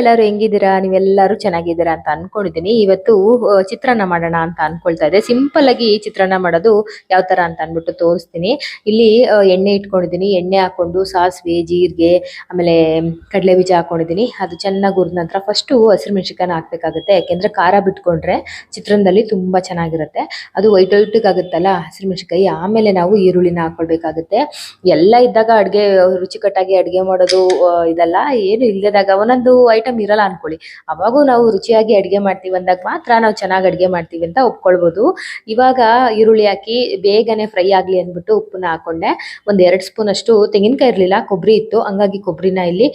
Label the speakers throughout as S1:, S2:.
S1: ಎಲ್ಲರೂ ಹೆಂಗಿದ್ದೀರಾ? ನೀವೆಲ್ಲರೂ ಚೆನ್ನಾಗಿದ್ದೀರಾ ಅಂತ ಅನ್ಕೊಂಡಿದ್ದೀನಿ. ಇವತ್ತು ಚಿತ್ರಾನ್ನ ಮಾಡೋಣ ಅಂತ ಅನ್ಕೊಳ್ತಾ ಇದೆ ಸಿಂಪಲ್ ಆಗಿ ಚಿತ್ರಾನ್ನ ಮಾಡೋದು ಯಾವ ತರ ಅಂತ ಅನ್ಬಿಟ್ಟು ತೋರಿಸ್ತೀನಿ. ಇಲ್ಲಿ ಎಣ್ಣೆ ಇಟ್ಕೊಂಡಿದ್ದೀನಿ. ಎಣ್ಣೆ ಹಾಕೊಂಡು ಸಾಸಿವೆ, ಜೀರಿಗೆ, ಆಮೇಲೆ ಕಡಲೆ ಬೀಜ ಹಾಕೊಂಡಿದ್ದೀನಿ. ಅದು ಚೆನ್ನಾಗಿ ಹುರಿದ ನಂತರ ಫಸ್ಟು ಹಸಿರು ಮೆಣಸಿಕಾಯಿ ಹಾಕ್ಬೇಕಾಗುತ್ತೆ. ಯಾಕೆಂದ್ರೆ ಖಾರ ಬಿಟ್ಕೊಂಡ್ರೆ ಚಿತ್ರಾನ್ನದಲ್ಲಿ ತುಂಬಾ ಚೆನ್ನಾಗಿರುತ್ತೆ. ಅದು ವೈಟ್ ವೈಟ್ ಆಗುತ್ತಲ್ಲ ಹಸಿರು ಮೆಣಸಿಕಾಯಿ ಆಮೇಲೆ ನಾವು ಈರುಳ್ಳಿನ ಹಾಕೊಳ್ಬೇಕಾಗುತ್ತೆ. ಎಲ್ಲ ಇದ್ದಾಗ ಅಡುಗೆ ರುಚಿಕಟ್ಟಾಗಿ ಅಡುಗೆ ಮಾಡೋದು ಇದೆಲ್ಲ. ಏನು ಇಲ್ಲದಾಗ ಒಂದೊಂದು ಐಟಮ್ ಇರಲ್ಲ ಅನ್ಕೊಳ್ಳಿ. ಅವಾಗೂ ನಾವು ರುಚಿಯಾಗಿ ಅಡಿಗೆ ಮಾಡ್ತೀವಿ ಅಂದಾಗ ಮಾತ್ರ ನಾವು ಚೆನ್ನಾಗಿ ಅಡಿಗೆ ಮಾಡ್ತೀವಿ ಅಂತ ಒಪ್ಕೊಳ್ಬೋದು. ಇವಾಗ ಈರುಳ್ಳಿ ಹಾಕಿ ಬೇಗನೆ ಫ್ರೈ ಆಗ್ಲಿ ಅಂದ್ಬಿಟ್ಟು ಉಪ್ಪನ್ನ ಹಾಕೊಂಡೆ. ಒಂದ್ ಎರಡ್ ಸ್ಪೂನ್ ಅಷ್ಟು ತೆಂಗಿನಕಾಯಿ ಇರ್ಲಿಲ್ಲ ಕೊಬ್ಬರಿ ಇತ್ತು. ಹಂಗಾಗಿ ಕೊಬ್ಬರಿನ ಇಲ್ಲಿ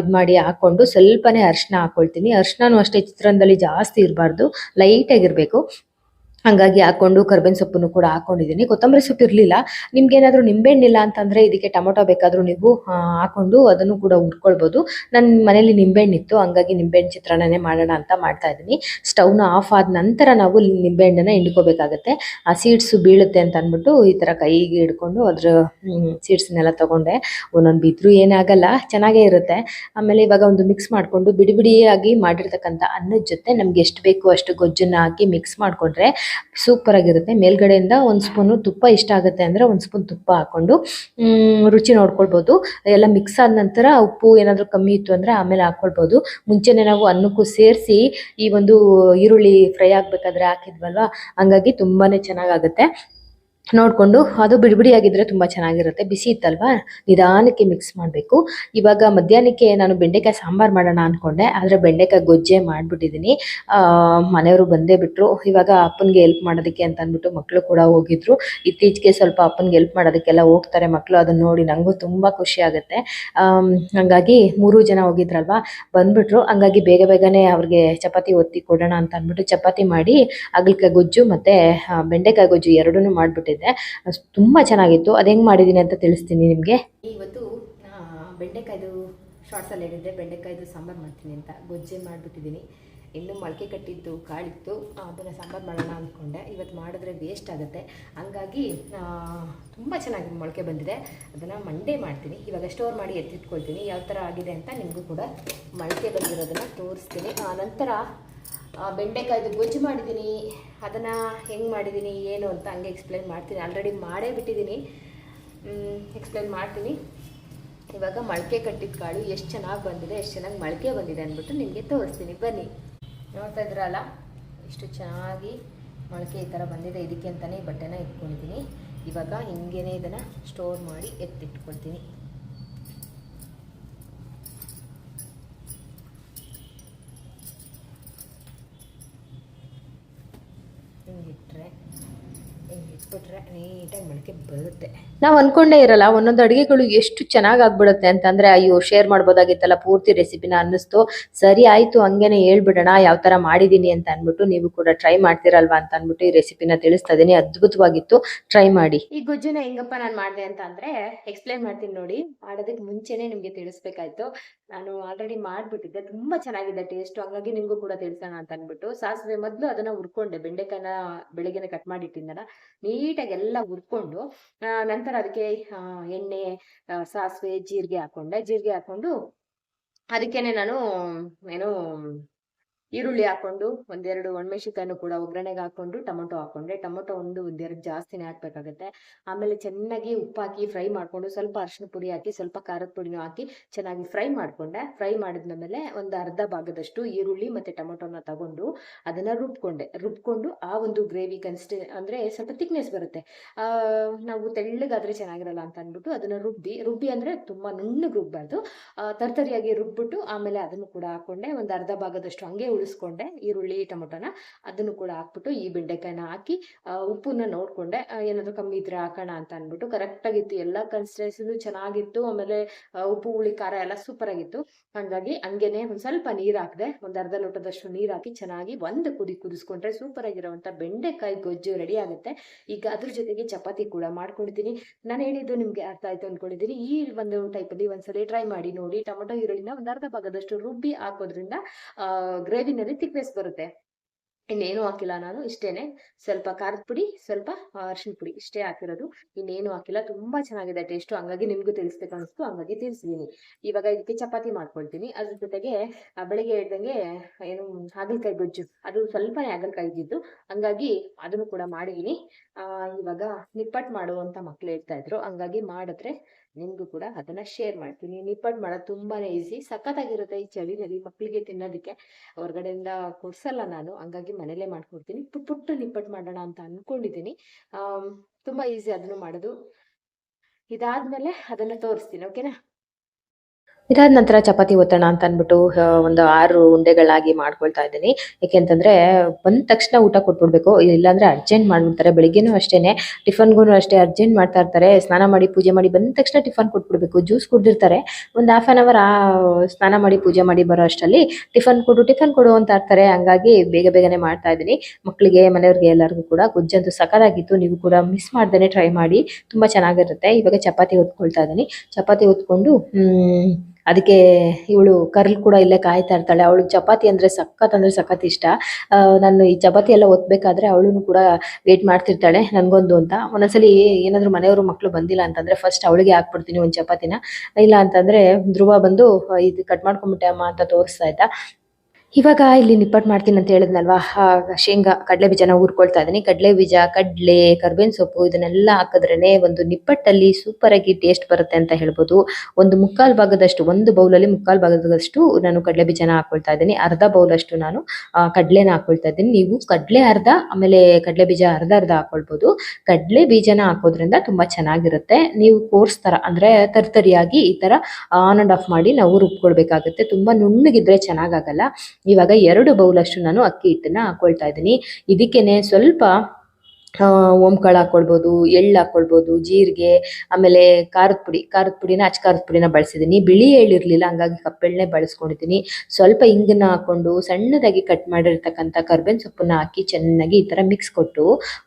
S1: ಇದ್ ಮಾಡಿ ಹಾಕೊಂಡು ಸ್ವಲ್ಪನೇ ಅರ್ಶಿನ ಹಾಕೊಳ್ತೀನಿ. ಅರ್ಶಿನೂ ಅಷ್ಟೇ ಚಿತ್ರಾನ್ನದಲ್ಲಿ ಜಾಸ್ತಿ ಇರಬಾರ್ದು. ಲೈಟ್ ಆಗಿರ್ಬೇಕು ಹಂಗಾಗಿ ಹಾಕೊಂಡು ಕರ್ಬೇವಿನ ಸೊಪ್ಪನ್ನು ಕೂಡ ಹಾಕೊಂಡಿದ್ದೀನಿ. ಕೊತ್ತಂಬರಿ ಸೊಪ್ಪು ಇರಲಿಲ್ಲ. ನಿಮ್ಗೆ ಏನಾದರೂ ನಿಂಬೆಹಣ್ಣಿಲ್ಲ ಅಂತಂದರೆ ಇದಕ್ಕೆ ಟೊಮೊಟೊ ಬೇಕಾದರೂ ನೀವು ಹಾಕೊಂಡು ಅದನ್ನು ಕೂಡ ಹುರ್ಕೊಳ್ಬೋದು. ನನ್ನ ಮನೇಲಿ ನಿಂಬೆಹಣ್ಣಿತ್ತು ಹಂಗಾಗಿ ನಿಂಬೆಹಣ್ಣು ಚಿತ್ರಾನ್ನನೇ ಮಾಡೋಣ ಅಂತ ಮಾಡ್ತಾ ಇದ್ದೀನಿ. ಸ್ಟವ್ನ ಆಫ್ ಆದ ನಂತರ ನಾವು ನಿಂಬೆಹಣ್ಣನ್ನ ಹಿಂಡ್ಕೋಬೇಕಾಗತ್ತೆ. ಆ ಸೀಡ್ಸು ಬೀಳುತ್ತೆ ಅಂತ ಅಂದ್ಬಿಟ್ಟು ಈ ಥರ ಕೈಗೆ ಹಿಡ್ಕೊಂಡು ಅದ್ರ ಸೀಡ್ಸ್ನೆಲ್ಲ ತಗೊಂಡೆ. ಒಂದೊಂದು ಬಿದ್ದರೂ ಏನಾಗಲ್ಲ. ಚೆನ್ನಾಗೇ ಇರುತ್ತೆ. ಆಮೇಲೆ ಇವಾಗ ಒಂದು ಮಿಕ್ಸ್ ಮಾಡಿಕೊಂಡು ಬಿಡಿ ಬಿಡಿಯಾಗಿ ಮಾಡಿರ್ತಕ್ಕಂಥ ಅನ್ನದ ಜೊತೆ ನಮ್ಗೆ ಎಷ್ಟು ಬೇಕು ಅಷ್ಟು ಗೊಜ್ಜನ್ನ ಹಾಕಿ ಮಿಕ್ಸ್ ಮಾಡಿಕೊಂಡ್ರೆ ಸೂಪರ್ ಆಗಿರುತ್ತೆ. ಮೇಲ್ಗಡೆಯಿಂದ ಒಂದು ಸ್ಪೂನು ತುಪ್ಪ ಇಷ್ಟ ಆಗುತ್ತೆ ಅಂದರೆ ಒಂದು ಸ್ಪೂನ್ ತುಪ್ಪ ಹಾಕೊಂಡು ರುಚಿ ನೋಡ್ಕೊಳ್ಬೋದು. ಎಲ್ಲ ಮಿಕ್ಸ್ ಆದ ನಂತರ ಉಪ್ಪು ಏನಾದರೂ ಕಮ್ಮಿ ಇತ್ತು ಅಂದರೆ ಆಮೇಲೆ ಹಾಕ್ಕೊಳ್ಬೋದು ಮುಂಚೆನೆ ನಾವು ಅನ್ನಕ್ಕೂ ಸೇರಿಸಿ ಈ ಒಂದು ಈರುಳ್ಳಿ ಫ್ರೈ ಆಗಬೇಕಾದ್ರೆ ಹಾಕಿದ್ವಲ್ವ? ಹಂಗಾಗಿ ತುಂಬಾ ಚೆನ್ನಾಗಾಗುತ್ತೆ. ನೋಡಿಕೊಂಡು ಅದು ಬಿಡಿ ಆಗಿದ್ರೆ ತುಂಬ ಚೆನ್ನಾಗಿರುತ್ತೆ. ಬಿಸಿ ಇತ್ತಲ್ವಾ? ನಿಧಾನಕ್ಕೆ ಮಿಕ್ಸ್ ಮಾಡಬೇಕು. ಇವಾಗ ಮಧ್ಯಾಹ್ನಕ್ಕೆ ನಾನು ಬೆಂಡೆಕಾಯಿ ಸಾಂಬಾರು ಮಾಡೋಣ ಅಂದ್ಕೊಂಡೆ ಆದರೆ ಬೆಂಡೆಕಾಯಿ ಗೊಜ್ಜೆ ಮಾಡಿಬಿಟ್ಟಿದ್ದೀನಿ ಮನೆಯವರು ಬಂದೇ ಬಿಟ್ಟರು ಇವಾಗ ಅಪ್ಪನಿಗೆ ಹೆಲ್ಪ್ ಮಾಡೋದಕ್ಕೆ ಅಂತ ಅಂದ್ಬಿಟ್ಟು ಮಕ್ಕಳು ಕೂಡ ಹೋಗಿದ್ರು. ಇತ್ತೀಚೆಗೆ ಸ್ವಲ್ಪ ಅಪ್ಪನಿಗೆ ಹೆಲ್ಪ್ ಮಾಡೋದಕ್ಕೆಲ್ಲ ಹೋಗ್ತಾರೆ ಮಕ್ಕಳು ಅದನ್ನ ನೋಡಿ ನನಗೂ ತುಂಬ ಖುಷಿ ಆಗುತ್ತೆ. ಹಂಗಾಗಿ ಮೂರು ಜನ ಹೋಗಿದ್ರಲ್ವಾ? ಬಂದ್ಬಿಟ್ರು. ಹಂಗಾಗಿ ಬೇಗ ಬೇಗನೆ ಅವ್ರಿಗೆ ಚಪಾತಿ ಒತ್ತಿ ಕೊಡೋಣ ಅಂತ ಅಂದ್ಬಿಟ್ಟು ಚಪಾತಿ ಮಾಡಿ, ಅಗಲಕಾಯಿ ಗೊಜ್ಜು ಮತ್ತು ಬೆಂಡೆಕಾಯಿ ಗೊಜ್ಜು ಎರಡೂ ಮಾಡಿಬಿಟ್ಟಿದ್ದೆ. ತುಂಬ ಚೆನ್ನಾಗಿತ್ತು. ಅದು ಹೆಂಗೆ ಮಾಡಿದ್ದೀನಿ ಅಂತ ತಿಳಿಸ್ತೀನಿ ನಿಮಗೆ. ಇವತ್ತು ಬೆಂಡೆಕಾಯ್ದು ಶಾರ್ಟ್ಸಲ್ಲಿ ಹೇಳಿದ್ದೆ ಬೆಂಡೆಕಾಯ್ದು ಸಾಂಬಾರು ಮಾಡ್ತೀನಿ ಅಂತ ಗೊಜ್ಜೆ ಮಾಡಿಬಿಟ್ಟಿದ್ದೀನಿ. ಇನ್ನು ಮೊಳಕೆ ಕಟ್ಟಿದ್ದು ಕಾಳಿತ್ತು. ಅದನ್ನು ಸಾಂಬಾರು ಮಾಡೋಣ ಅಂದ್ಕೊಂಡೆ. ಇವತ್ತು ಮಾಡಿದ್ರೆ ವೇಸ್ಟ್ ಆಗುತ್ತೆ. ಹಂಗಾಗಿ ತುಂಬ ಚೆನ್ನಾಗಿ ಮೊಳಕೆ ಬಂದಿದೆ. ಅದನ್ನು ಮಂಡೆ ಮಾಡ್ತೀನಿ. ಇವಾಗ ಸ್ಟೋರ್ ಮಾಡಿ ಎತ್ತಿಟ್ಕೊಳ್ತೀನಿ. ಯಾವ ಥರ ಆಗಿದೆ ಅಂತ ನಿಮಗೂ ಕೂಡ ಮೊಳಕೆ ಬಂದಿರೋದನ್ನು ತೋರಿಸ್ತೀನಿ. ಆ, ನಂತರ ಬೆಂಡೆಕಾಯ್ದು ಗೊಜ್ಜು ಮಾಡಿದ್ದೀನಿ. ಅದನ್ನು ಹೆಂಗೆ ಮಾಡಿದ್ದೀನಿ, ಏನು ಅಂತ ಹಂಗೆ ಎಕ್ಸ್ಪ್ಲೈನ್ ಮಾಡ್ತೀನಿ. ಆಲ್ರೆಡಿ ಮಾಡೇ ಬಿಟ್ಟಿದ್ದೀನಿ. ಎಕ್ಸ್ಪ್ಲೈನ್ ಮಾಡ್ತೀನಿ. ಇವಾಗ ಮೊಳಕೆ ಕಟ್ಟಿದ ಕಾಳು ಎಷ್ಟು ಚೆನ್ನಾಗಿ ಬಂದಿದೆ, ಎಷ್ಟು ಚೆನ್ನಾಗಿ ಮೊಳಕೆ ಬಂದಿದೆ ಅಂದ್ಬಿಟ್ಟು ನಿಮಗೆ ತೋರಿಸ್ತೀನಿ. ಬನ್ನಿ. ನೋಡ್ತಾ ಇದ್ರಲ್ಲ? ಎಷ್ಟು ಚೆನ್ನಾಗಿ ಮೊಳಕೆ ಈ ಥರ ಬಂದಿದೆ. ಇದಕ್ಕೆ ಅಂತಲೇ ಬಟ್ಟೆನ ಇಟ್ಕೊಂಡಿದ್ದೀನಿ. ಇವಾಗ ಹಿಂಗೇನೆ ಇದನ್ನು ಸ್ಟೋರ್ ಮಾಡಿ ಎತ್ತಿಟ್ಕೊಳ್ತೀನಿ. Re. ಹಿಂಗಿಟ್ಬಿಟ್ರೆ ನೀಟಾಗಿ ಮೊಳಕೆ ಬರುತ್ತೆ. ನಾವು ಅನ್ಕೊಂಡೇ ಇರಲ್ಲ ಒಂದೊಂದು ಅಡುಗೆಗಳು ಎಷ್ಟು ಚೆನ್ನಾಗಿ ಆಗ್ಬಿಡುತ್ತೆ ಅಂತಂದ್ರೆ ಅಯ್ಯೋ ಶೇರ್ ಮಾಡ್ಬೋದಾಗಿತ್ತಲ್ಲ ಪೂರ್ತಿ ರೆಸಿಪಿನ ಅನ್ನಿಸ್ತು ಸರಿ ಆಯ್ತು ಹಂಗೇನೆ ಹೇಳ್ಬಿಡೋಣ ಯಾವ ತರ ಮಾಡಿದೀನಿ ಅಂತ ಅನ್ಬಿಟ್ಟು ನೀವು ಕೂಡ ಟ್ರೈ ಮಾಡ್ತೀರಲ್ವಾ ಅಂತ ಅನ್ಬಿಟ್ಟು ಈ ರೆಸಿಪಿನ ತಿಳಿಸ್ತಾ ಇದೀನಿ. ಅದ್ಭುತವಾಗಿತ್ತು. ಟ್ರೈ ಮಾಡಿ. ಈ ಗೊಜ್ಜುನ ಹೆಂಗಪ್ಪ ನಾನು ಮಾಡಿದೆ ಅಂತ ಅಂದ್ರೆ ಎಕ್ಸ್ಪ್ಲೈನ್ ಮಾಡ್ತೀನಿ ನೋಡಿ. ಮಾಡೋದಕ್ಕೆ ಮುಂಚೆನೆ ನಿಮ್ಗೆ ತಿಳಿಸ್ಬೇಕಾಯ್ತು. ನಾನು ಆಲ್ರೆಡಿ ಮಾಡ್ಬಿಟ್ಟಿದ್ದೆ ತುಂಬಾ ಚೆನ್ನಾಗಿದೆ ಟೇಸ್ಟ್ ಹಂಗಾಗಿ ನಿಮಗೂ ಕೂಡ ತಿಳಿಸೋಣ ಅಂತ ಅನ್ಬಿಟ್ಟು. ಸಾಸಿವೆ ಮೊದಲು ಅದನ್ನ ಹುರ್ಕೊಂಡೆ ಬೆಂಡೆಕಾಯಿನ ಬೆಳಿಗ್ಗೆನೆ ಕಟ್ ಮಾಡಿಟ್ಟಿದ್ದಲ್ಲ ನೀಟಾಗಿ ಎಲ್ಲ ಹುರ್ಕೊಂಡು ನಂತರ ಅದಕ್ಕೆ ಎಣ್ಣೆ ಸಾಸಿವೆ ಜೀರಿಗೆ ಹಾಕೊಂಡೆ. ಜೀರಿಗೆ ಹಾಕೊಂಡು ಅದಕ್ಕೇನೆ ನಾನು ಏನು ಈರುಳ್ಳಿ ಹಾಕೊಂಡು ಒಂದೆರಡು ಒಣಮೆಣಸಿಕಾಯನ್ನು ಕೂಡ ಒಗ್ಗರಣೆಗೆ ಹಾಕೊಂಡು ಟೊಮೊಟೊ ಹಾಕೊಂಡೆ ಟೊಮೊಟೊ ಒಂದು ಒಂದೆರಡು ಜಾಸ್ತಿನೇ ಹಾಕ್ಬೇಕಾಗತ್ತೆ. ಆಮೇಲೆ ಚೆನ್ನಾಗಿ ಉಪ್ಪು ಹಾಕಿ ಫ್ರೈ ಮಾಡಿಕೊಂಡು ಸ್ವಲ್ಪ ಅರಿಶಿನ ಪುಡಿ ಹಾಕಿ, ಸ್ವಲ್ಪ ಖಾರದ ಪುಡಿನೂ ಹಾಕಿ ಚೆನ್ನಾಗಿ ಫ್ರೈ ಮಾಡಿಕೊಂಡೆ. ಫ್ರೈ ಮಾಡಿದ್ಮೇಲೆ ಒಂದು ಅರ್ಧ ಭಾಗದಷ್ಟು ಈರುಳ್ಳಿ ಮತ್ತು ಟೊಮೊಟೊನ ತಗೊಂಡು ಅದನ್ನು ರುಬ್ಕೊಂಡೆ. ರುಬ್ಕೊಂಡು ಆ ಒಂದು ಗ್ರೇವಿ ಕನ್ಸ್ಟೆ ಅಂದರೆ ಸ್ವಲ್ಪ ತಿಕ್ನೆಸ್ ಬರುತ್ತೆ. ನಾವು ತೆಳ್ಳಗಾದರೆ ಚೆನ್ನಾಗಿರಲ್ಲ ಅಂತ ಅಂದ್ಬಿಟ್ಟು ಅದನ್ನು ರುಬ್ಬಿ ರುಬ್ಬಿ ಅಂದರೆ ತುಂಬ ನುಣ್ಣಗೆ ರುಬ್ಬಾರ್ದು ತರ್ತರಿಯಾಗಿ ರುಬ್ಬಿಟ್ಟು ಆಮೇಲೆ ಅದನ್ನು ಕೂಡ ಹಾಕೊಂಡೆ ಒಂದು ಅರ್ಧ ಭಾಗದಷ್ಟು ಹಂಗೆ ಉಳಿಸ್ಕೊಂಡೆ, ಈರುಳ್ಳಿ, ಟೊಮೊಟೊನ ಅದನ್ನು ಕೂಡ ಹಾಕ್ಬಿಟ್ಟು ಈ ಬೆಂಡೆಕಾಯಿನ ಹಾಕಿ ಉಪ್ಪನ್ನ ನೋಡ್ಕೊಂಡೆ. ಏನಾದ್ರು ಕಮ್ಮಿ ಇದ್ರೆ ಹಾಕೋಣ ಅಂತ ಅಂದ್ಬಿಟ್ಟು ಕರೆಕ್ಟ್ ಆಗಿತ್ತು. ಎಲ್ಲ ಕನ್ಸಿಸ್ಟೆನ್ಸಿನೂ ಚೆನ್ನಾಗಿತ್ತು. ಆಮೇಲೆ ಉಪ್ಪು, ಹುಳಿ, ಖಾರ ಎಲ್ಲ ಸೂಪರ್ ಆಗಿತ್ತು. ಹಂಗಾಗಿ ಹಂಗೇನೆ ಒಂದ್ ಸ್ವಲ್ಪ ನೀರ್ ಹಾಕಿದೆ, ಒಂದ್ ಅರ್ಧ ಲೋಟದಷ್ಟು ನೀರ್ ಹಾಕಿ ಚೆನ್ನಾಗಿ ಒಂದ್ ಕುದಿ ಕುದಿಸ್ಕೊಂಡ್ರೆ ಸೂಪರ್ ಆಗಿರುವಂತ ಬೆಂಡೆಕಾಯಿ ಗೊಜ್ಜು ರೆಡಿ ಆಗುತ್ತೆ. ಈಗ ಅದ್ರ ಜೊತೆಗೆ ಚಪಾತಿ ಕೂಡ ಮಾಡ್ಕೊಂಡಿದ್ದೀನಿ. ನಾನು ಹೇಳಿದ್ದು ನಿಮ್ಗೆ ಅರ್ಥ ಆಯ್ತು ಅನ್ಕೊಂಡಿದ್ದೀನಿ. ಈ ಒಂದು ಟೈಪಲ್ಲಿ ಒಂದ್ಸಲಿ ಟ್ರೈ ಮಾಡಿ ನೋಡಿ. ಟೊಮೊಟೊ, ಈರುಳ್ಳಿನ ಒಂದು ಅರ್ಧ ಭಾಗದಷ್ಟು ರುಬ್ಬಿ ಹಾಕೋದ್ರಿಂದ ಗ್ರೇವಿನಲ್ಲಿ ಥಿಕ್ನೆಸ್ ಬರುತ್ತೆ. ಇನ್ನೇನು ಹಾಕಿಲ್ಲ ನಾನು ಇಷ್ಟೇನೆ. ಸ್ವಲ್ಪ ಖಾರದ ಪುಡಿ ಸ್ವಲ್ಪ ಅರಿಶಿನ ಪುಡಿ ಇಷ್ಟೇ ಹಾಕಿರೋದು. ಇನ್ನೇನು ಹಾಕಿಲ್ಲ. ತುಂಬಾ ಚೆನ್ನಾಗಿದೆ ಟೇಸ್ಟು ಹಂಗಾಗಿ ನಿಮ್ಗೂ ತಿಳಿಸ್ಬೇಕು ಅನಿಸ್ತು ಹಂಗಾಗಿ ತಿಳಿಸಿದೀನಿ. ಇವಾಗ ಇದಕ್ಕೆ ಚಪಾತಿ ಮಾಡ್ಕೊಳ್ತೀನಿ. ಅದ್ರ ಜೊತೆಗೆ ಬೆಳಿಗ್ಗೆ ಹೇಳ್ದಂಗೆ ಏನು ಹಾಗಲಕಾಯಿ ಗೊಜ್ಜು. ಅದು ಸ್ವಲ್ಪನೇ ಹಾಗಲಕಾಯಿ ಇದ್ದಿದ್ದು. ಹಂಗಾಗಿ ಅದನ್ನು ಕೂಡ ಮಾಡಿದ್ದೀನಿ ಆ, ಇವಾಗ ನಿಪ್ಪಟ್ಟು ಮಾಡುವಂತ ಮಕ್ಳು ಹೇಳ್ತಾ ಇದ್ರು. ಹಂಗಾಗಿ ಮಾಡಿದ್ರೆ ನಿಮ್ಗೂ ಕೂಡ ಅದನ್ನ ಶೇರ್ ಮಾಡ್ತೀನಿ. ನಿಪ್ಪಟ್ಟು ಮಾಡೋದು ತುಂಬಾನೇ ಈಸಿ ಸಖತ್ತಾಗಿರುತ್ತೆ ಈ ಚಳಿನಲ್ಲಿ ಮಕ್ಕಳಿಗೆ ತಿನ್ನೋದಕ್ಕೆ. ಹೊರಗಡೆಯಿಂದ ಕೊಡ್ಸಲ್ಲ ನಾನು. ಹಂಗಾಗಿ ಮನೇಲೇ ಮಾಡ್ಕೊಡ್ತೀನಿ. ಪುಟ್ ಪುಟ್ಟು ನಿಪ್ಪಟ್ಟು ಮಾಡೋಣ ಅಂತ ಅನ್ಕೊಂಡಿದ್ದೀನಿ. ತುಂಬ ತುಂಬಾ ಈಸಿ ಅದನ್ನು ಮಾಡೋದು. ಇದಾದ್ಮೇಲೆ ಅದನ್ನ ತೋರಿಸ್ತೀನಿ ಓಕೆನಾ ಇದಾದ ನಂತರ ಚಪಾತಿ ಒತ್ತಣ ಅಂತ ಅಂದ್ಬಿಟ್ಟು ಒಂದು ಆರು ಉಂಡೆಗಳಾಗಿ ಮಾಡ್ಕೊಳ್ತಾ ಇದ್ದೀನಿ. ಯಾಕೆಂತಂದ್ರೆ ಬಂದ ತಕ್ಷಣ ಊಟ ಕೊಟ್ಬಿಡ್ಬೇಕು. ಇಲ್ಲಾಂದ್ರೆ ಅರ್ಜೆಂಟ್ ಮಾಡ್ಬಿಡ್ತಾರೆ. ಬೆಳಿಗ್ಗೆನೂ ಅಷ್ಟೇನೆ. ಟಿಫನ್ಗೂ ಅಷ್ಟೇ ಅರ್ಜೆಂಟ್ ಮಾಡ್ತಾ ಇರ್ತಾರೆ. ಸ್ನಾನ ಮಾಡಿ, ಪೂಜೆ ಮಾಡಿ ಬಂದ ತಕ್ಷಣ ಟಿಫನ್ ಕೊಟ್ಬಿಡ್ಬೇಕು. ಜ್ಯೂಸ್ ಕುಡ್ದಿರ್ತಾರೆ. ಒಂದು ಹಾಫ್ ಆನ್ ಅವರ್ ಸ್ನಾನ ಮಾಡಿ, ಪೂಜೆ ಮಾಡಿ ಬರೋ ಅಷ್ಟರಲ್ಲಿ ಟಿಫನ್ ಕೊಡು ಟಿಫನ್ ಕೊಡು ಅಂತ ಇರ್ತಾರೆ. ಹಂಗಾಗಿ ಬೇಗ ಬೇಗನೆ ಮಾಡ್ತಾ ಇದ್ದೀನಿ. ಮಕ್ಕಳಿಗೆ ಮನೆಯವ್ರಿಗೆ ಎಲ್ಲರಿಗೂ ಕೂಡ ಗೊಜ್ಜಂತೂ ಸಕಲಾಗಿತ್ತು ನೀವು ಕೂಡ ಮಿಸ್ ಮಾಡ್ದೇ ಟ್ರೈ ಮಾಡಿ. ತುಂಬಾ ಚೆನ್ನಾಗಿರುತ್ತೆ. ಇವಾಗ ಚಪಾತಿ ಹೊತ್ಕೊಳ್ತಾ ಇದ್ದೀನಿ. ಚಪಾತಿ ಹೊತ್ಕೊಂಡು ಅದಕ್ಕೆ ಇವಳು ಕರ್ಲ್ ಕೂಡ ಇಲ್ಲೇ ಕಾಯ್ತಾ ಇರ್ತಾಳೆ. ಅವಳು ಚಪಾತಿ ಅಂದ್ರೆ ಸಖತ್ ಅಂದ್ರೆ ಸಖತ್ ಇಷ್ಟ. ನಾನು ಈ ಚಪಾತಿ ಎಲ್ಲ ಒತ್ತಬೇಕಾದ್ರೆ ಅವಳು ಕೂಡ ವೇಟ್ ಮಾಡ್ತಿರ್ತಾಳೆ ನನ್ಗೊಂದು ಅಂತ. ಒಂದೊಂದ್ಸಲಿ ಏನಾದ್ರು ಮನೆಯವರು ಮಕ್ಕಳು ಬಂದಿಲ್ಲ ಅಂತಂದ್ರೆ ಫಸ್ಟ್ ಅವಳಿಗೆ ಹಾಕ್ಬಿಡ್ತೀನಿ ಒಂದು ಚಪಾತಿನ. ಇಲ್ಲ ಅಂತಂದ್ರೆ ಧ್ರುವ ಬಂದು, ಇದು ಕಟ್ ಮಾಡ್ಕೊಂಡ್ಬಿಟ್ಟೆ ಅಮ್ಮ ಅಂತ ತೋರಿಸ್ತಾ ಇದ್ದ. ಇವಾಗ ಇಲ್ಲಿ ನಿಪ್ಪಟ್ ಮಾಡ್ತೀನಿ ಅಂತ ಹೇಳಿದ್ನಲ್ವಾ? ಶೇಂಗಾ, ಕಡಲೆ ಬೀಜನ ಹುರ್ಕೊಳ್ತಾ ಇದ್ದೀನಿ. ಕಡಲೆ ಬೀಜ, ಕಡಲೆ, ಕರ್ಬೇವಿನ ಸೊಪ್ಪು ಇದನ್ನೆಲ್ಲ ಹಾಕಿದ್ರೇ ಒಂದು ನಿಪ್ಪಟ್ಟಲ್ಲಿ ಸೂಪರ್ ಆಗಿ ಟೇಸ್ಟ್ ಬರುತ್ತೆ ಅಂತ ಹೇಳ್ಬೋದು. ಒಂದು ಮುಕ್ಕಾಲು ಭಾಗದಷ್ಟು, ಒಂದು ಬೌಲಲ್ಲಿ ಮುಕ್ಕಾಲು ಭಾಗದಷ್ಟು ನಾನು ಕಡಲೆ ಬೀಜನ ಹಾಕೊಳ್ತಾ ಇದ್ದೀನಿ. ಅರ್ಧ ಬೌಲ್ ಅಷ್ಟು ನಾನು ಕಡ್ಲೆನ ಹಾಕೊಳ್ತಾ ಇದ್ದೀನಿ. ನೀವು ಕಡಲೆ ಅರ್ಧ, ಆಮೇಲೆ ಕಡಲೆ ಬೀಜ ಅರ್ಧ ಅರ್ಧ ಹಾಕೊಳ್ಬೋದು. ಕಡಲೆ ಬೀಜನ ಹಾಕೋದ್ರಿಂದ ತುಂಬಾ ಚೆನ್ನಾಗಿರುತ್ತೆ. ನೀವು ಕೋರ್ಸ್ ತರ, ಅಂದ್ರೆ ತರ್ತರಿಯಾಗಿ ಈ ತರ ಆನ್ ಅಂಡ್ ಆಫ್ ಮಾಡಿ ನಾವು ರುಬ್ಕೊಳ್ಬೇಕಾಗುತ್ತೆ. ತುಂಬಾ ನುಣ್ಣಗಿದ್ರೆ ಚೆನ್ನಾಗಾಗಲ್ಲ. ಇವಾಗ ಎರಡು ಬೌಲಷ್ಟು ನಾನು ಅಕ್ಕಿ ಹಿಟ್ಟನ್ನ ಹಾಕೊಳ್ತಾ ಇದ್ದೀನಿ. ಇದಕ್ಕೇನೆ ಸ್ವಲ್ಪ ಆ, ಓಂಕಾಳು ಹಾಕೊಳ್ಬೋದು ಎಳ್ಳು ಹಾಕೊಳ್ಬೋದು ಜೀರಿಗೆ ಆಮೇಲೆ ಖಾರದ ಪುಡಿ. ಖಾರದ ಪುಡಿನ ಅಚ್ಚ ಖಾರದ ಪುಡಿನ ಬಳಸಿದ್ದೀನಿ. ಬಿಳಿ ಎಳ್ಳು ಇರಲಿಲ್ಲ ಹಂಗಾಗಿ ಕಪ್ಪೆಳ್ಳೆ ಬಳಸ್ಕೊಂಡಿದ್ದೀನಿ. ಸ್ವಲ್ಪ ಇಂಗನ್ನ ಹಾಕೊಂಡು ಸಣ್ಣದಾಗಿ ಕಟ್ ಮಾಡಿರ್ತಕ್ಕಂಥ ಕರ್ಬೇವಿನ ಸೊಪ್ಪನ್ನ ಹಾಕಿ ಚೆನ್ನಾಗಿ ಈ ಥರ ಮಿಕ್ಸ್ ಕೊಟ್ಟು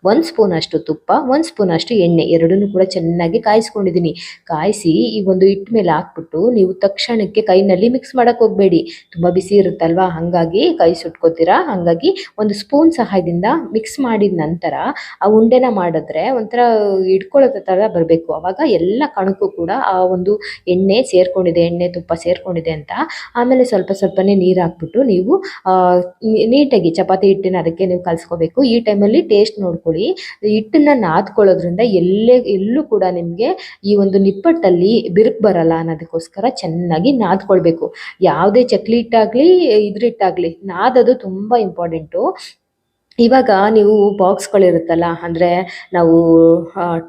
S1: ಒಂದು ಸ್ಪೂನ್ ಅಷ್ಟು ತುಪ್ಪ ಒಂದು ಸ್ಪೂನ್ ಅಷ್ಟು ಎಣ್ಣೆ ಎರಡನ್ನೂ ಕೂಡ ಚೆನ್ನಾಗಿ ಕಾಯಿಸ್ಕೊಂಡಿದ್ದೀನಿ. ಕಾಯಿಸಿ ಈ ಒಂದು ಹಿಟ್ಟು ಮೇಲೆ ಹಾಕ್ಬಿಟ್ಟು ನೀವು ತಕ್ಷಣಕ್ಕೆ ಕೈನಲ್ಲಿ ಮಿಕ್ಸ್ ಮಾಡಕ್ ಹೋಗ್ಬೇಡಿ. ತುಂಬಾ ಬಿಸಿ ಇರುತ್ತಲ್ವಾ? ಹಂಗಾಗಿ ಕೈ ಸುಟ್ಕೋತೀರಾ? ಹಂಗಾಗಿ ಒಂದು ಸ್ಪೂನ್ ಸಹಾಯದಿಂದ ಮಿಕ್ಸ್ ಮಾಡಿದ ನಂತರ ಆ ಉಂಡೆನ ಮಾಡಿದ್ರೆ ಒಂಥರ ಹಿಡ್ಕೊಳ್ಳೋ ತರ ಬರಬೇಕು. ಅವಾಗ ಎಲ್ಲ ಕಣಕ್ಕೂ ಕೂಡ ಆ ಒಂದು ಎಣ್ಣೆ ಸೇರ್ಕೊಂಡಿದೆ, ಎಣ್ಣೆ ತುಪ್ಪ ಸೇರ್ಕೊಂಡಿದೆ ಅಂತ. ಆಮೇಲೆ ಸ್ವಲ್ಪ ಸ್ವಲ್ಪನೇ ನೀರು ಹಾಕ್ಬಿಟ್ಟು ನೀವು ನೀಟಾಗಿ ಚಪಾತಿ ಹಿಟ್ಟಿನ ಅದಕ್ಕೆ ನೀವು ಕಲ್ಸ್ಕೊಬೇಕು. ಈ ಟೈಮಲ್ಲಿ ಟೇಸ್ಟ್ ನೋಡ್ಕೊಳ್ಳಿ. ಹಿಟ್ಟನ್ನ ನಾದ್ಕೊಳ್ಳೋದ್ರಿಂದ ಎಲ್ಲೇ, ಎಲ್ಲೂ ಕೂಡ ನಿಮಗೆ ಈ ಒಂದು ನಿಪ್ಪಟ್ಟಲ್ಲಿ ಬಿರುಕು ಬರಲ್ಲ ಅನ್ನೋದಕ್ಕೋಸ್ಕರ ಚೆನ್ನಾಗಿ ನಾದ್ಕೊಳ್ಬೇಕು. ಯಾವುದೇ ಚಕ್ಲಿ ಹಿಟ್ಟಾಗ್ಲಿ ಇದ್ರ ಹಿಟ್ಟಾಗಲಿ ನಾದೋದು ತುಂಬಾ ಇಂಪಾರ್ಟೆಂಟು ಇವಾಗ ನೀವು ಬಾಕ್ಸ್ಗಳಿರುತ್ತಲ್ಲ, ಅಂದರೆ ನಾವು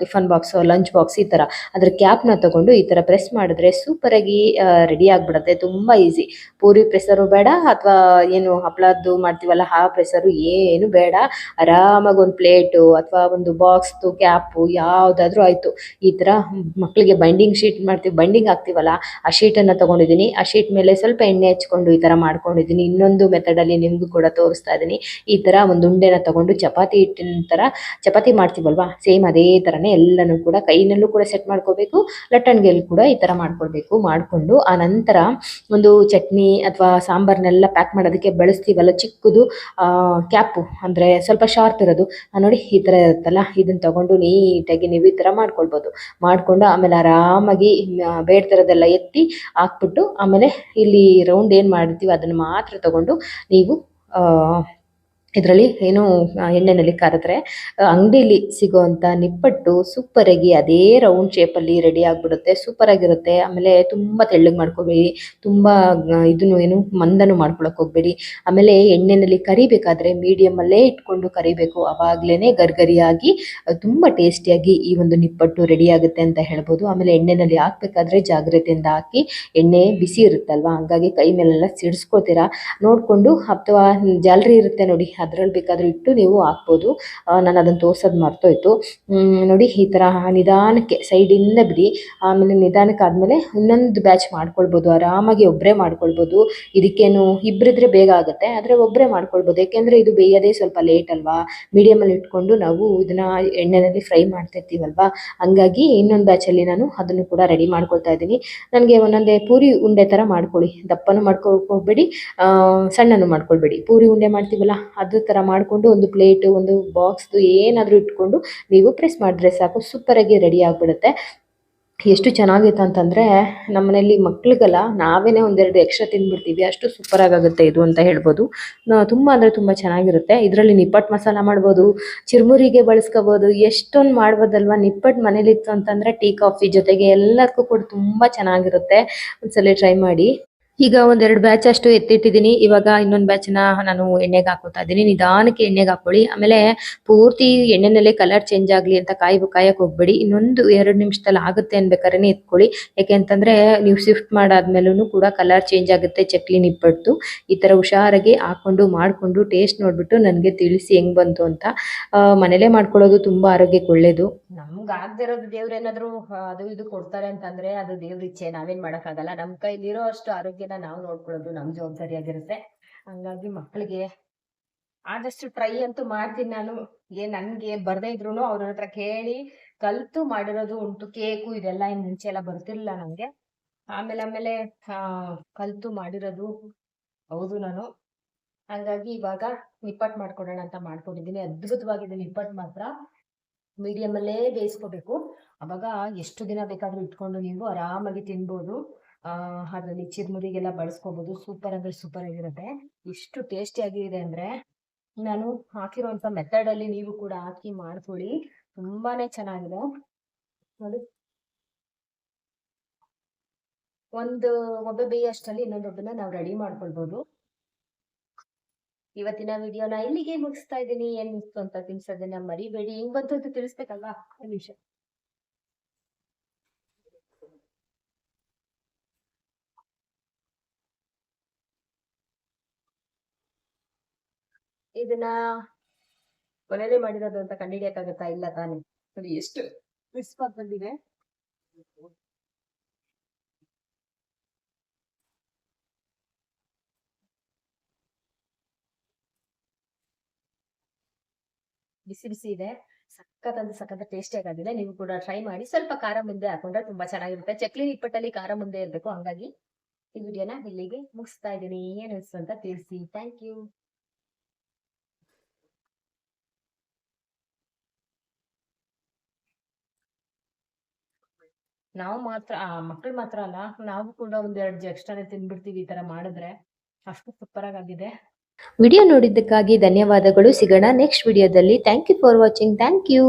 S1: ಟಿಫನ್ ಬಾಕ್ಸು, ಲಂಚ್ ಬಾಕ್ಸ್ ಈ ಥರ ಅದ್ರ ಕ್ಯಾಪ್ನ ತಗೊಂಡು ಈ ಥರ ಪ್ರೆಸ್ ಮಾಡಿದ್ರೆ ಸೂಪರಾಗಿ ರೆಡಿ ಆಗಿಬಿಡುತ್ತೆ. ತುಂಬ ಈಸಿ ಪೂರಿ ಪ್ರೆಸರು ಬೇಡ, ಅಥವಾ ಏನು ಹಪ್ಪಳದ್ದು ಮಾಡ್ತೀವಲ್ಲ, ಆ ಪ್ರೆಸರು ಏನು ಬೇಡ. ಆರಾಮಾಗಿ ಒಂದು ಪ್ಲೇಟು ಅಥವಾ ಒಂದು ಬಾಕ್ಸ್ದು ಕ್ಯಾಪು ಯಾವುದಾದ್ರೂ ಆಯಿತು. ಈ ಥರ ಮಕ್ಕಳಿಗೆ ಬೈಂಡಿಂಗ್ ಶೀಟ್ ಮಾಡ್ತೀವಿ ಬೈಂಡಿಂಗ್ ಹಾಕ್ತೀವಲ್ಲ, ಆ ಶೀಟನ್ನು ತೊಗೊಂಡಿದ್ದೀನಿ. ಆ ಶೀಟ್ ಮೇಲೆ ಸ್ವಲ್ಪ ಎಣ್ಣೆ ಹಚ್ಕೊಂಡು ಈ ಥರ ಮಾಡ್ಕೊಂಡಿದ್ದೀನಿ. ಇನ್ನೊಂದು ಮೆಥಡಲ್ಲಿ ನಿಮಗೂ ಕೂಡ ತೋರಿಸ್ತಾ ಇದ್ದೀನಿ. ಈ ಥರ ಒಂದು ಉಂಡೆನ ತಗೊಂಡು ಚಪಾತಿ ಹಿಟ್ಟಿನ ಥರ ಚಪಾತಿ ಮಾಡ್ತೀವಲ್ವಾ? ಸೇಮ್ ಅದೇ ಥರನೇ ಎಲ್ಲನೂ ಕೂಡ ಕೈನಲ್ಲೂ ಕೂಡ ಸೆಟ್ ಮಾಡ್ಕೋಬೇಕು, ಲಟ್ಟಣಿಗೆಯಲ್ಲಿ ಕೂಡ ಈ ಥರ ಮಾಡ್ಕೊಳ್ಬೇಕು ಮಾಡಿಕೊಂಡು ಆ ನಂತರ ಒಂದು ಚಟ್ನಿ ಅಥವಾ ಸಾಂಬಾರ್ನೆಲ್ಲ ಪ್ಯಾಕ್ ಮಾಡೋದಕ್ಕೆ ಬಳಸ್ತೀವಲ್ಲ ಚಿಕ್ಕದು ಕ್ಯಾಪು ಅಂದರೆ ಸ್ವಲ್ಪ ಶಾರ್ಪ್ ಇರೋದು. ನೋಡಿ ಈ ಥರ ಇರುತ್ತಲ್ಲ, ಇದನ್ನ ತಗೊಂಡು ನೀಟಾಗಿ ನೀವು ಈ ಥರ ಮಾಡ್ಕೊಳ್ಬೋದು. ಮಾಡಿಕೊಂಡು ಆಮೇಲೆ ಆರಾಮಾಗಿ ಬೇಡ ಬೇಡ್ತಿರೋದೆಲ್ಲ ಎತ್ತಿ ಹಾಕ್ಬಿಟ್ಟು ಆಮೇಲೆ ಇಲ್ಲಿ ರೌಂಡ್ ಏನು ಮಾಡಿರ್ತೀವಿ ಅದನ್ನು ಮಾತ್ರ ತಗೊಂಡು ನೀವು ಇದರಲ್ಲಿ ಏನು ಎಣ್ಣೆನಲ್ಲಿ ಕರೆದ್ರೆ ಅಂಗಡಿಲಿ ಸಿಗೋವಂಥ ನಿಪ್ಪಟ್ಟು ಸೂಪರಾಗಿ ಅದೇ ರೌಂಡ್ ಶೇಪಲ್ಲಿ ರೆಡಿ ಆಗಿಬಿಡುತ್ತೆ, ಸೂಪರಾಗಿರುತ್ತೆ. ಆಮೇಲೆ ತುಂಬ ತೆಳ್ಳಗೆ ಮಾಡ್ಕೋಬೇಡಿ, ತುಂಬ ಇದನ್ನು ಏನು ಮಂದನು ಮಾಡ್ಕೊಳಕ್ಕೆ ಹೋಗಬೇಡಿ. ಆಮೇಲೆ ಎಣ್ಣೆಯಲ್ಲಿ ಕರಿಬೇಕಾದ್ರೆ ಮೀಡಿಯಮಲ್ಲೇ ಇಟ್ಕೊಂಡು ಕರಿಬೇಕು. ಅವಾಗಲೇ ಗರ್ಗರಿಯಾಗಿ ತುಂಬ ಟೇಸ್ಟಿಯಾಗಿ ಈ ಒಂದು ನಿಪ್ಪಟ್ಟು ರೆಡಿ ಆಗುತ್ತೆ ಅಂತ ಹೇಳ್ಬೋದು. ಆಮೇಲೆ ಎಣ್ಣೆಯಲ್ಲಿ ಹಾಕ್ಬೇಕಾದ್ರೆ ಜಾಗ್ರತೆಯಿಂದ ಹಾಕಿ, ಎಣ್ಣೆ ಬಿಸಿ ಇರುತ್ತಲ್ವಾ? ಹಂಗಾಗಿ ಕೈ ಮೇಲೆಲ್ಲ ಸಿಡಿಸ್ಕೋತೀರಾ? ನೋಡಿಕೊಂಡು, ಅಥವಾ ಜಾಲರಿ ಇರುತ್ತೆ ನೋಡಿ ಅದ್ರಲ್ಲಿ ಬೇಕಾದ್ರೆ ಇಟ್ಟು ನೀವು ಹಾಕ್ಬೋದು. ನಾನು ಅದನ್ನು ತೋರ್ಸೋದು ಮರ್ತೋಯ್ತು. ನೋಡಿ, ಈ ಥರ ನಿಧಾನಕ್ಕೆ ಸೈಡಿಂದ ಬಿಡಿ. ಆಮೇಲೆ ನಿಧಾನಕ್ಕೆ ಆದಮೇಲೆ ಇನ್ನೊಂದು ಬ್ಯಾಚ್ ಮಾಡ್ಕೊಳ್ಬೋದು. ಆರಾಮಾಗಿ ಒಬ್ಬರೇ ಮಾಡ್ಕೊಳ್ಬೋದು. ಇದಕ್ಕೇನು ಇಬ್ಬರಿದ್ರೆ ಬೇಗ ಆಗುತ್ತೆ. ಆದರೆ ಒಬ್ಬರೇ ಮಾಡ್ಕೊಳ್ಬೋದು. ಯಾಕೆಂದರೆ ಇದು ಬೇಯೋದೇ ಸ್ವಲ್ಪ ಲೇಟ್ ಅಲ್ವಾ? ಮೀಡಿಯಮಲ್ಲಿ ಇಟ್ಕೊಂಡು ನಾವು ಇದನ್ನ ಎಣ್ಣೆಯಲ್ಲಿ ಫ್ರೈ ಮಾಡ್ತಿರ್ತೀವಲ್ವಾ? ಹಂಗಾಗಿ ಇನ್ನೊಂದು ಬ್ಯಾಚಲ್ಲಿ ನಾನು ಅದನ್ನು ಕೂಡ ರೆಡಿ ಮಾಡ್ಕೊಳ್ತಾ ಇದ್ದೀನಿ. ನನಗೆ ಒಂದೊಂದೇ ಪೂರಿ ಉಂಡೆ ಥರ ಮಾಡ್ಕೊಳ್ಳಿ. ದಪ್ಪನೂ ಮಾಡ್ಕೊಬೇಡಿ ಸಣ್ಣನೂ ಮಾಡ್ಕೊಳ್ಬೇಡಿ. ಪೂರಿ ಉಂಡೆ ಮಾಡ್ತೀವಲ್ಲ, ಅದು ಅದೇ ಥರ ಮಾಡಿಕೊಂಡು ಒಂದು ಪ್ಲೇಟು, ಒಂದು ಬಾಕ್ಸ್ದು ಏನಾದರೂ ಇಟ್ಕೊಂಡು ನೀವು ಪ್ರೆಸ್ ಮಾಡಿದ್ರೆ ಸಾಕು ಸೂಪರಾಗಿ ರೆಡಿ ಆಗಿಬಿಡುತ್ತೆ. ಎಷ್ಟು ಚೆನ್ನಾಗಿತ್ತು ಅಂತಂದರೆ ನಮ್ಮನೇಲಿ ಮಕ್ಳಿಗೆಲ್ಲ ನಾವೇನೇ ಒಂದೆರಡು ಎಕ್ಸ್ಟ್ರಾ ತಿಂದ್ಬಿಡ್ತೀವಿ ಅಷ್ಟು ಸೂಪರ್ ಆಗುತ್ತೆ ಇದು ಅಂತ ಹೇಳ್ಬೋದು. ತುಂಬ ಅಂದರೆ ತುಂಬ ಚೆನ್ನಾಗಿರುತ್ತೆ. ಇದರಲ್ಲಿ ನಿಪ್ಪಟ್ಟು ಮಸಾಲ ಮಾಡ್ಬೋದು, ಚಿರುಮುರಿಗೆ ಬಳಸ್ಕೋಬೋದು, ಎಷ್ಟೊಂದು ಮಾಡ್ಬೋದಲ್ವ? ನಿಪ್ಪಟ್ಟು ಮನೇಲಿತ್ತು ಅಂತಂದರೆ ಟೀ, ಕಾಫಿ ಜೊತೆಗೆ ಎಲ್ಲದಕ್ಕೂ ಕೂಡ ತುಂಬ ಚೆನ್ನಾಗಿರುತ್ತೆ. ಒಂದ್ಸಲ ಟ್ರೈ ಮಾಡಿ. ಈಗ ಒಂದೆರಡು ಬ್ಯಾಚ್ ಅಷ್ಟು ಎತ್ತಿಟ್ಟಿದ್ದೀನಿ ಇವಾಗ ಇನ್ನೊಂದು ಬ್ಯಾಚ್ನ ನಾನು ಎಣ್ಣೆಗೆ ಹಾಕೋತಾ ಇದ್ದೀನಿ. ನಿಧಾನಕ್ಕೆ ಎಣ್ಣೆಗೆ ಹಾಕೊಳ್ಳಿ ಆಮೇಲೆ ಪೂರ್ತಿ ಎಣ್ಣೆನಲ್ಲೇ ಕಲರ್ ಚೇಂಜ್ ಆಗಲಿ ಅಂತ ಕಾಯಿ ಕಾಯಕ್ಕೆ ಹೋಗ್ಬೇಡಿ. ಇನ್ನೊಂದು ಎರಡು ನಿಮಿಷದಲ್ಲಿ ಆಗುತ್ತೆ ಅನ್ಬೇಕಾದ್ರೆ ಎತ್ಕೊಳ್ಳಿ ಯಾಕೆ ಅಂತಂದ್ರೆ ನೀವು ಶಿಫ್ಟ್ ಮಾಡಾದ್ಮೇಲೂ ಕೂಡ ಕಲರ್ ಚೇಂಜ್ ಆಗುತ್ತೆ. ಚಕ್ಲಿ ನಿಪ್ಪಟ್ಟು ಈ ತರ ಹುಷಾರಾಗಿ ಹಾಕೊಂಡು ಮಾಡ್ಕೊಂಡು ಟೇಸ್ಟ್ ನೋಡ್ಬಿಟ್ಟು ನನಗೆ ತಿಳಿಸಿ ಹೆಂಗ್ ಬಂತು ಅಂತ. ಮನೇಲೇ ಮಾಡ್ಕೊಳ್ಳೋದು ತುಂಬಾ ಆರೋಗ್ಯಕ್ಕೆ ಒಳ್ಳೇದು.
S2: ನಮ್ಗ್ ಆಗದಿರೋದು ದೇವ್ರ ಏನಾದ್ರು ಅದು ಇದು ಕೊಡ್ತಾರೆ ಅಂತಂದ್ರೆ ಅದು ದೇವ್ರ ಇಚ್ಛೆ. ನಾವೇನ್ ಮಾಡಕ್ಕಾಗಲ್ಲ. ನಮ್ ಕೈಲಿರೋ ಅಷ್ಟು ಆರೋಗ್ಯನ ನಾವು ನೋಡ್ಕೊಳ್ಳೋದು ನಮ್ ಜವಾಬ್ದಾರಿಯಾಗಿರುತ್ತೆ. ಹಂಗಾಗಿ ಮಕ್ಕಳಿಗೆ ಆದಷ್ಟು ಟ್ರೈ ಅಂತೂ ಮಾಡ್ತೀನಿ ನಾನು. ಏ, ನನ್ಗೆ ಬರ್ದೇ ಇದ್ರು ಅವ್ರ ಹತ್ರ ಕೇಳಿ ಕಲ್ತು ಮಾಡಿರೋದು ಉಂಟು, ಕೇಕು ಇದೆಲ್ಲ ಇನ್ ಮುಂಚೆ ಎಲ್ಲ ಬರ್ತಿರ್ಲಿಲ್ಲ ನಂಗೆ. ಆಮೇಲೆ ಆಮೇಲೆ ಕಲ್ತು ಮಾಡಿರೋದು ಹೌದು ನಾನು. ಹಂಗಾಗಿ ಇವಾಗ ನಿಪ್ಪಟ್ಟು ಮಾಡ್ಕೊಡೋಣ ಅಂತ ಮಾಡ್ಕೊಂಡಿದ್ದೀನಿ. ಅದ್ಭುತವಾಗಿದೆ ನಿಪ್ಪಟ್ಟು ಮಾತ್ರ ಮೀಡಿಯಂ ಅಲ್ಲೇ ಬೇಯಿಸ್ಕೋಬೇಕು. ಅವಾಗ ಎಷ್ಟು ದಿನ ಬೇಕಾದ್ರೂ ಇಟ್ಕೊಂಡು ನೀವು ಆರಾಮಾಗಿ ತಿನ್ಬೋದು. ಅದ್ರಲ್ಲಿ ಚಿರ್ಮುರಿಗೆಲ್ಲ ಬಳಸ್ಕೋಬಹುದು ಸೂಪರ್ ಅಂದ್ರೆ ಸೂಪರ್ ಆಗಿರುತ್ತೆ. ಎಷ್ಟು ಟೇಸ್ಟಿ ಆಗಿದೆ ಅಂದ್ರೆ ನಾನು ಹಾಕಿರುವಂತ ಮೆಥಡ್ ಅಲ್ಲಿ ನೀವು ಕೂಡ ಹಾಕಿ ಮಾಡ್ಕೊಳ್ಳಿ. ತುಂಬಾನೇ ಚೆನ್ನಾಗಿದೆ. ನೋಡಿ. ಒಂದು ಒಬ್ಬ ಬೇಯಷ್ಟರಲ್ಲಿ ಇನ್ನೊಂದೊಬ್ಬನ ನಾವು ರೆಡಿ ಮಾಡ್ಕೊಳ್ಬಹುದು ಇವತ್ತಿನ ವಿಡಿಯೋನ ಇಲ್ಲಿಗೆ ಮುಗಿಸ್ತಾ ಇದ್ದೀನಿ. ಏನ್ ಮುಗಿಸ್ತು ಅಂತ ತಿನ್ಸೋದನ್ನ ಮರಿಬೇಡಿ. ಹಿಂಗ್ ಬಂತು ಅಂತ ತಿಳಿಸ್ಬೇಕಲ್ವಾ? ನಿಮಿಷ. ಇದನ್ನ ಕೊನೆಯಲ್ಲಿ ಮಾಡಿರೋದು ಅಂತ ಕಂಡಿಡಿಯಕ್ಕಾಗತ್ತಾ ಇಲ್ಲ ತಾನೆ. ಎಷ್ಟು? ಕ್ರಿಸ್ಪ್ ಆಗಿ ಬಂದಿದೆ. ಬಿಸಿ ಬಿಸಿ ಇದೆ. ಸಖತ್ ಅಂದ್ರೆ ಸಖತ್ ಟೇಸ್ಟಿ ಆಗಿದೆ ನೀವು ಕೂಡ ಟ್ರೈ ಮಾಡಿ. ಸ್ವಲ್ಪ ಖಾರ ಮುಂದೆ ಹಾಕೊಂಡ್ರೆ ತುಂಬಾ ಚೆನ್ನಾಗಿರುತ್ತೆ. ಚಕ್ಲಿ ನಿಪ್ಪಟ್ಟಲ್ಲಿ ಖಾರ ಮುಂದೆ ಇರ್ಬೇಕು. ಹಂಗಾಗಿ ಈ ವಿಡಿಯೋನ ಇಲ್ಲಿಗೆ ಮುಗಿಸ್ತಾ ಇದ್ದೀನಿ. ಏನು ಅನ್ಸ್ತು ಅಂತ ತಿಳಿಸಿ. ಥ್ಯಾಂಕ್ ಯು ನಾವು ಮಾತ್ರ, ಆ ಮಕ್ಕಳು ಮಾತ್ರ ಅಲ್ಲ, ನಾವು ಕೂಡ ಒಂದೆರಡು ಎಕ್ಸ್ಟ್ರಾನೇ ತಿನ್ಬಿಡ್ತೀವಿ ಈ ತರ ಮಾಡಿದ್ರೆ. ಅಷ್ಟು ಸೂಪರ್ ಆಗಿದೆ
S1: ವಿಡಿಯೋ ನೋಡಿದ್ದಕ್ಕಾಗಿ ಧನ್ಯವಾದಗಳು. ಸಿಗೋಣ ನೆಕ್ಸ್ಟ್ ವಿಡಿಯೋದಲ್ಲಿ. Thank you for watching thank you